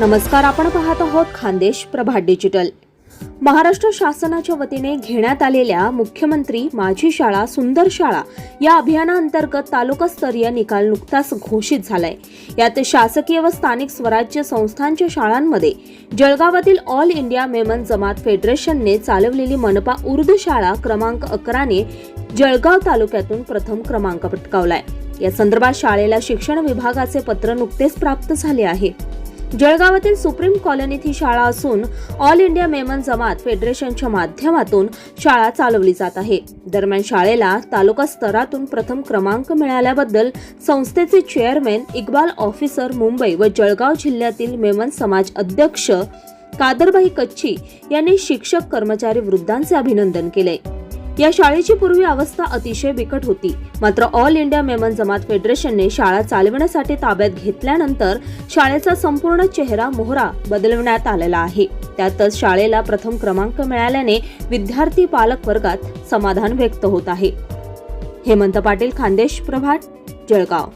नमस्कार आपण पाहत आहोत खानदेश प्रभात डिजिटल महाराष्ट्र शासनाच्या वतीने घेण्यात आलेल्या मुख्यमंत्री माझी शाळा सुंदर शाळा या अभियानाअंतर्गत तालुकास्तरीय निकाल नुकताच घोषित झालाय. यात शासकीय व स्थानिक स्वराज्य संस्थांच्या शाळांमध्ये जळगावातील ऑल इंडिया मेमन जमात फेडरेशनने चालवलेली मनपा उर्दू शाळा क्रमांक अकराने जळगाव तालुक्यातून प्रथम क्रमांक पटकावलाय. या संदर्भात शाळेला शिक्षण विभागाचे पत्र नुकतेच प्राप्त झाले आहे. जळगावातील सुप्रीम कॉलनीत ही शाळा असून ऑल इंडिया मेमन जमात फेडरेशनच्या माध्यमातून शाळा चालवली जात आहे. दरम्यान शाळेला तालुका स्तरातून प्रथम क्रमांक मिळाल्याबद्दल संस्थेचे चेअरमॅन इक्बाल ऑफिसर मुंबई व जळगाव जिल्ह्यातील मेमन समाज अध्यक्ष कादरबाई कच्ची यांनी शिक्षक कर्मचारी वृद्धांचे अभिनंदन केले. या शाळेची पूर्वी अवस्था अतिशय बिकट होती. मात्र ऑल इंडिया मेमन जमात फेडरेशनने शाळा चालविण्यासाठी ताब्यात घेतल्यानंतर शाळेचा संपूर्ण चेहरा मोहरा बदलवण्यात आलेला आहे. त्यातच शाळेला प्रथम क्रमांक मिळाल्याने विद्यार्थी पालक वर्गात समाधान व्यक्त होत आहे. हेमंत पाटील खानदेश प्रभात जळगाव.